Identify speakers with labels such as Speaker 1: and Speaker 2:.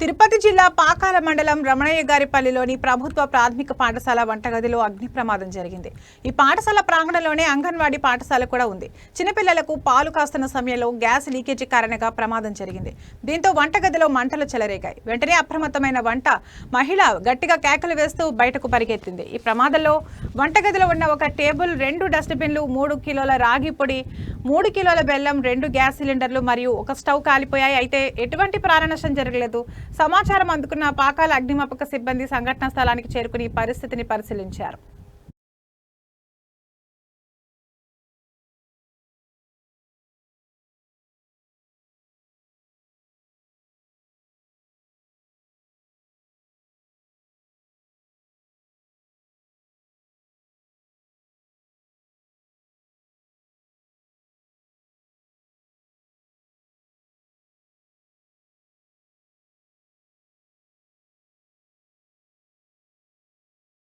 Speaker 1: తిరుపతి జిల్లా పాకాల మండలం రమణయ్య గారిపల్లిలోని ప్రభుత్వ ప్రాథమిక పాఠశాల వంటగదిలో అగ్ని ప్రమాదం జరిగింది. ఈ పాఠశాల ప్రాంగణంలోనే అంగన్వాడీ పాఠశాల కూడా ఉంది. చిన్నపిల్లలకు పాలు కాస్తున్న సమయంలో గ్యాస్ లీకేజీ కారణంగా ప్రమాదం జరిగింది. దీంతో వంటగదిలో మంటలు చెలరేగాయి. వెంటనే అప్రమత్తమైన వంట మహిళ గట్టిగా కేకలు వేస్తూ బయటకు పరిగెత్తింది. ఈ ప్రమాదంలో వంటగదిలో ఉన్న ఒక టేబుల్ రెండు డస్ట్బిన్లు మూడు కిలోల రాగి పొడి మూడు కిలోల బెల్లం రెండు గ్యాస్ సిలిండర్లు మరియు ఒక స్టవ్ కాలిపోయాయి. అయితే ఎటువంటి ప్రాణనష్టం జరగలేదు. సమాచారం అందుకున్న పాకాల అగ్నిమాపక సిబ్బంది సంఘటనా స్థలానికి చేరుకుని పరిస్థితిని పరిశీలించారు.